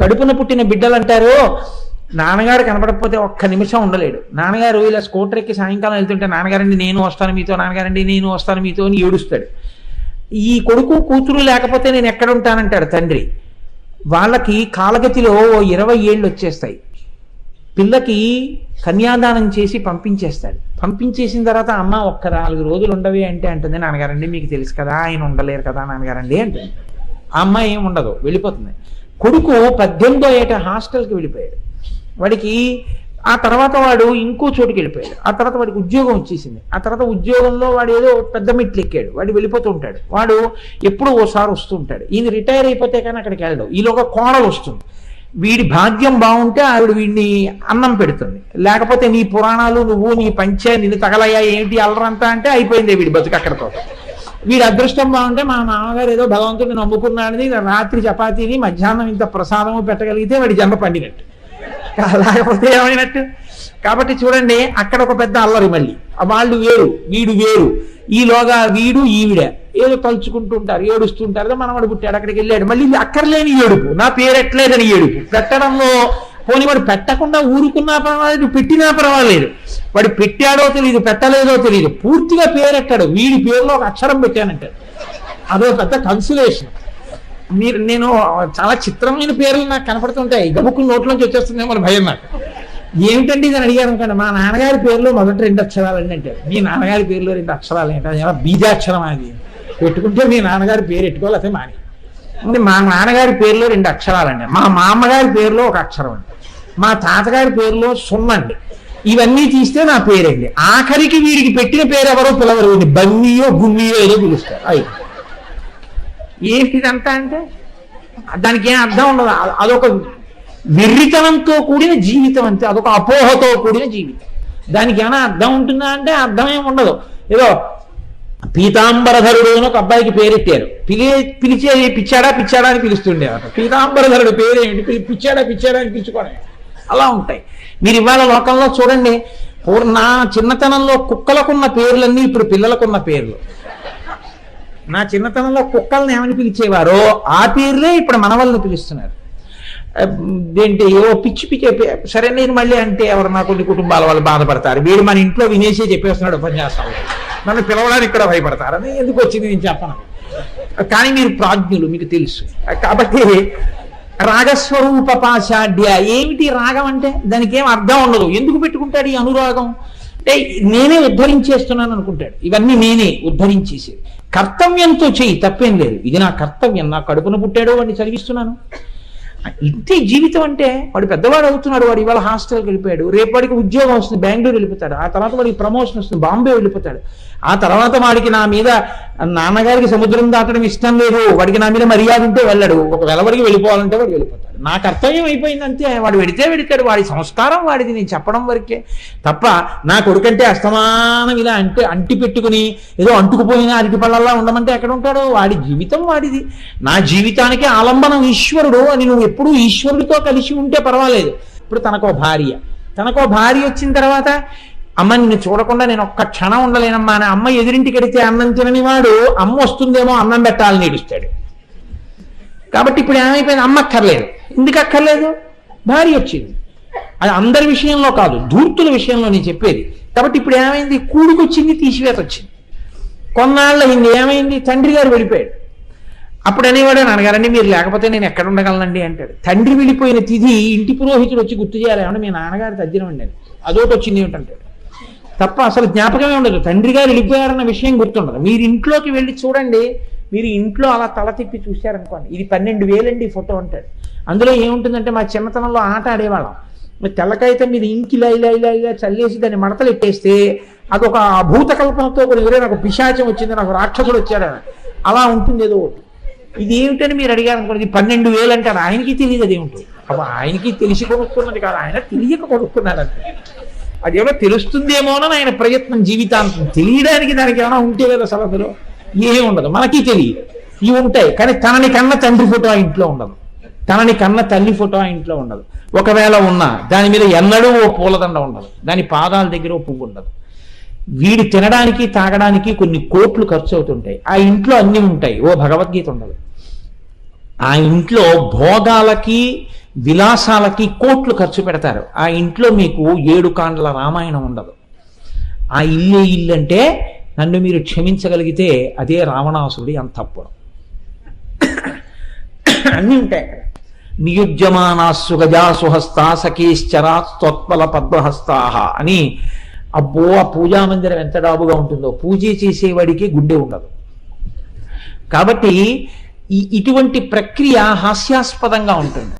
కడుపున పుట్టిన బిడ్డలు అంటారు నాన్నగారు కనపడకపోతే ఒక్క నిమిషం ఉండలేడు. నాన్నగారు ఇలా స్కూటర్ ఎక్కి సాయంకాలం వెళ్తుంటే నాన్నగారండి నేను వస్తాను మీతో నాన్నగారండి నేను వస్తాను మీతో అని ఏడుస్తాడు. ఈ కొడుకు కూతురు లేకపోతే నేను ఎక్కడ ఉంటానంటాడు తండ్రి. వాళ్ళకి కాలగతిలో ఓ ఇరవై ఏళ్ళు వచ్చేస్తాయి. పిల్లకి కన్యాదానం చేసి పంపించేస్తాడు. పంపించేసిన తర్వాత అమ్మ ఒక్క నాలుగు రోజులు ఉండవి అంటే అంటుంది. నాన్నగారండి మీకు తెలుసు కదా ఆయన ఉండలేరు కదా నాన్నగారండి అంటుంది. ఆ అమ్మాయి ఏం ఉండదు వెళ్ళిపోతుంది. కొడుకు పద్దెనిమిదో ఏట హాస్టల్కి వెళ్ళిపోయాడు. వాడికి ఆ తర్వాత వాడు ఇంకో చోటుకి వెళ్ళిపోయాడు. ఆ తర్వాత వాడికి ఉద్యోగం వచ్చేసింది. ఆ తర్వాత ఉద్యోగంలో వాడు ఏదో పెద్ద మెట్లు ఎక్కాడు. వాడు వెళ్ళిపోతూ ఉంటాడు. వాడు ఎప్పుడూ ఓసారి వస్తూ ఉంటాడు. ఈయన రిటైర్ అయిపోతే కానీ అక్కడికి వెళ్ళడు. ఈలోగా కోడలు వస్తుంది. వీడి భాగ్యం బాగుంటే ఆవిడ వీడిని అన్నం పెడుతుంది. లేకపోతే నీ పురాణాలు నువ్వు నీ పంచే నిన్ను తగలయ్యా ఏంటి అల్లరంతా అంటే అయిపోయింది వీడి బతుకు అక్కడతో. వీడి అదృష్టం బాగుంటే మా మామగారు ఏదో భగవంతుడిని నమ్ముకున్నాడని రాత్రి చపాతీని మధ్యాహ్నం ఇంత ప్రసాదము పెట్టగలిగితే వాడి జన్మ పండినట్టు. లేకపోతే ఏమైనట్టు? కాబట్టి చూడండి అక్కడ ఒక పెద్ద అల్లరి మళ్ళీ. వాళ్ళు వేరు వీడు వేరు. ఈలోగా వీడు ఈవిడ. ఏదో తలుచుకుంటూ ఉంటారు ఏడుస్తుంటారు మనవాడు పుట్టాడు అక్కడికి వెళ్ళాడు. మళ్ళీ అక్కర్లేని ఏడుపు. నా పేరు ఎట్లేదని ఏడుపు. పెట్టడంలో పోనీ వాడు పెట్టకుండా ఊరుకున్నా పర్వాలేదు పెట్టినా పర్వాలేదు. వాడు పెట్టాడో తెలియదు పెట్టలేదో తెలియదు పూర్తిగా పేరెట్టాడు. వీడి పేరులో ఒక అక్షరం పెట్టానంటాడు అదో పెద్ద కన్సులేషన్ మీరు నేను చాలా చిత్రమైన పేర్లు నాకు కనపడుతుంటాయి. గబుక్కు నోట్లోంచి వచ్చేస్తుందేమో అని భయం నాకు. ఏమిటండి ఇది అడిగాను అనుకోండి మా నాన్నగారి పేరులో మొదటి రెండు అక్షరాలు అండి అంటే. మీ నాన్నగారి పేరులో రెండు అక్షరాలు ఏంటంటే అది బీజాక్షరం అది? పెట్టుకుంటే మీ నాన్నగారి పేరు పెట్టుకోవాలి అయితే మానే అంటే మా నాన్నగారి పేరులో రెండు అక్షరాలండి. మా మామగారి పేరులో ఒక అక్షరం అండి. మా తాతగారి పేరులో సున్నండి ఇవన్నీ తీస్తే నా పేరండి. ఆఖరికి వీడికి పెట్టిన పేరు ఎవరో పిలవరు బన్నీయో గుమ్మియో ఏదో పిలుస్తారు. అయ్యి ఏంటిదంతా అంటే? దానికి ఏం అర్థం ఉండదు. అదొక వెర్రితనంతో కూడిన జీవితం అంతే. అదొక అపోహతో కూడిన జీవితం. దానికి ఏమైనా అర్థం ఉంటుందా అంటే అర్థం ఉండదు. ఏదో పీతాంబరధరుడు అని ఒక అబ్బాయికి పేరెట్టారు పిలి పిలిచే పిచ్చాడా పిచ్చాడా అని పిలుస్తుండేవారు పీతాంబరధరుడు పేరేంటి పిచ్చాడా పిచ్చాడా అని పిలుచుకోవడం. అలా ఉంటాయి. మీరు ఇవాళ లోకంలో చూడండి నా చిన్నతనంలో కుక్కలకున్న పేర్లన్నీ ఇప్పుడు పిల్లలకున్న పేర్లు. నా చిన్నతనంలో కుక్కల్ని ఏమని పిలిచేవారో ఆ పేర్లే ఇప్పుడు మనవల్ని పిలుస్తున్నారు. ఏంటి ఏవో పిచ్చి పిచ్చి సరే నేను మళ్ళీ అంటే ఎవరు? నా కొన్ని కుటుంబాల వాళ్ళు బాధపడతారు. వీడు మన ఇంట్లో వినేసే చెప్పేస్తున్నాడు ఉపన్యాసం నన్ను పిలవడానికి కూడా భయపడతారని ఎందుకు వచ్చింది నేను చెప్పను? కానీ మీరు ప్రాజ్ఞులు మీకు తెలుసు. కాబట్టి రాగస్వరూప పాశాఢ్య ఏమిటి రాగం అంటే? దానికి ఏం అర్థం ఉండదు. ఎందుకు పెట్టుకుంటాడు ఈ అనురాగం? అంటే నేనే ఉద్ధరించేస్తున్నాను అనుకుంటాడు. ఇవన్నీ నేనే ఉద్ధరించేసేది. కర్తవ్యంతో చేయి తప్పేం లేదు. ఇది నా కర్తవ్యం. నా కడుపున పుట్టాడో వాడిని చదివిస్తున్నాను. ఇంతే జీవితం అంటే వాడు పెద్దవాడు అవుతున్నాడు వాడు ఇవాళ హాస్టల్కి వెళ్ళిపోయాడు రేపు వాడికి ఉద్యోగం వస్తుంది బెంగళూరు వెళ్ళిపోతాడు ఆ తర్వాత వాడికి ప్రమోషన్ వస్తుంది బాంబే వెళ్ళిపోతాడు. ఆ తర్వాత వాడికి నా మీద నాన్నగారికి సముద్రం దాటడం ఇష్టం లేదు వాడికి నా మీద మర్యాద ఉంటే వెళ్ళాడు ఒకవేళ వాడికి వెళ్ళిపోవాలంటే వాడు వెళ్ళిపోతాడు. నా కర్తవ్యం అయిపోయింది అంతే వాడు వెడితే వెడతాడు వాడి సంస్కారం వాడిది నేను చెప్పడం వరకే. తప్ప నా కొడుకంటే అస్తమానం ఇలా అంటే అంటి పెట్టుకుని ఏదో అంటుకుపోయిన అరటి పళ్ళల్లా ఉండమంటే ఎక్కడ ఉంటాడు? వాడి జీవితం వాడిది. నా జీవితానికి ఆలంబనం ఈశ్వరుడు అని నువ్వు ఎప్పుడూ ఈశ్వరుడితో కలిసి ఉంటే పర్వాలేదు. ఇప్పుడు తనకో భార్య. తనకో భార్య వచ్చిన తర్వాత అమ్మ నిన్ను చూడకుండా నేను ఒక్క క్షణం ఉండలేనమ్మా. అని అమ్మ ఎదురింటికి వెడితే అన్నం తినని వాడు అమ్మ వస్తుందేమో అన్నం పెట్టాలని ఏడుస్తాడు. కాబట్టి ఇప్పుడు ఏమైపోయింది? అమ్మ అక్కర్లేదు. ఎందుకు అక్కర్లేదు? భార్య వచ్చింది. అది అందరి విషయంలో కాదు ధూర్తుల విషయంలో నేను చెప్పేది. కాబట్టి ఇప్పుడు ఏమైంది? కూడుకొచ్చింది తీసివేత వచ్చింది కొన్నాళ్ళు అయింది. ఏమైంది? తండ్రి గారు వెళ్ళిపోయాడు. అప్పుడు అనేవాడు అనగారండి మీరు లేకపోతే నేను ఎక్కడ ఉండగలనండి? అంటాడు. తండ్రి వెళ్ళిపోయిన తిథి ఇంటి పురోహితుడు వచ్చి గుర్తు చేయాలి. ఏమన్నా మీ నాన్నగారి తద్దినం అండి అని. వచ్చింది ఏమిటంటాడు తప్ప అసలు జ్ఞాపకమే ఉండదు. తండ్రి గారు వెళ్ళిపోయారన్న విషయం గుర్తుండదు. మీరు ఇంట్లోకి వెళ్ళి చూడండి. మీరు ఇంట్లో అలా తల తిప్పి చూశారనుకోండి ఇది పన్నెండు వేలండి ఫోటో అంటాడు. అందులో ఏముంటుందంటే మా చిన్నతనంలో ఆట ఆడేవాళ్ళం. తెల్లకైతే మీరు ఇంకి ఇలా ఇలా ఇలా చల్లేసి దాన్ని మడతలు ఎట్టేస్తే అదొక భూతకల్పనతో కూడా ఎవరైనా నాకు పిశాచం వచ్చింది నాకు రాక్షసుడు వచ్చాడు అలా ఉంటుంది ఏదో ఒకటి. ఇది ఏమిటని మీరు అడిగారు అనుకోండి ఇది పన్నెండు వేలు అంటారు. ఆయనకి తెలియదు అది అప్పుడు ఆయనకి తెలిసి కొనుక్కున్నది కాదు. ఆయన తెలియక కొనుక్కున్నారంటే అది ఏమో తెలుస్తుందేమోనని ఆయన ప్రయత్నం జీవితాంతం. తెలియడానికి దానికి ఏమైనా ఉంటే కదా సభలో ఏమీ ఉండదు. మనకి తెలియదు. ఇవి ఉంటాయి. కానీ తనని కన్న తండ్రి ఫోటో ఆ ఇంట్లో ఉండదు. తనని కన్న తల్లి ఫోటో ఆ ఇంట్లో ఉండదు. ఒకవేళ ఉన్నా దాని మీద ఎన్నడూ ఓ పూలదండ ఉండదు. దాని పాదాల దగ్గర ఓ పువ్వు ఉండదు. వీడు తినడానికి తాగడానికి కొన్ని కోట్లు ఖర్చు అవుతుంటాయి. ఆ ఇంట్లో అన్నీ ఉంటాయి. ఓ భగవద్గీత ఉండదు. ఆ ఇంట్లో భోగాలకి విలాసాలకి కోట్లు ఖర్చు పెడతారు. ఆ ఇంట్లో మీకు ఏడు కాండల రామాయణం ఉండదు. ఆ ఇల్లే ఇల్లు అంటే నన్ను మీరు క్షమించగలిగితే అదే రావణాసురుడి అంతఃపురం. అన్నీ ఉంటాయి అక్కడ. నియుజ్యమానాస్సు గజాసుహస్తా సఖీశ్చరా స్తోత్పల పద్మహస్తాహ అని అబ్బో ఆ పూజా మందిరం ఎంత డాబుగా ఉంటుందో. పూజ చేసేవాడికి గుండె ఉండదు. కాబట్టి ఇటువంటి ప్రక్రియ హాస్యాస్పదంగా ఉంటుంది.